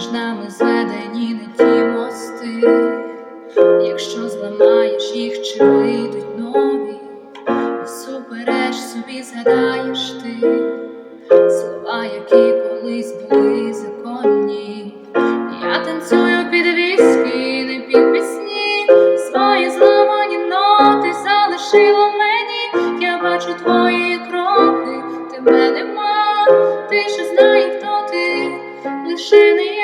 між нами зведені не ті мости, якщо зламаєш їх, чи вийдуть нові, і супереч собі згадаєш ти слова, які колись були законні. Я танцюю під віски, не під пісні, свої зламані ноти залишила мені. Я бачу твої кроки, тебе нема, ти ще знає, хто ти, лише не я.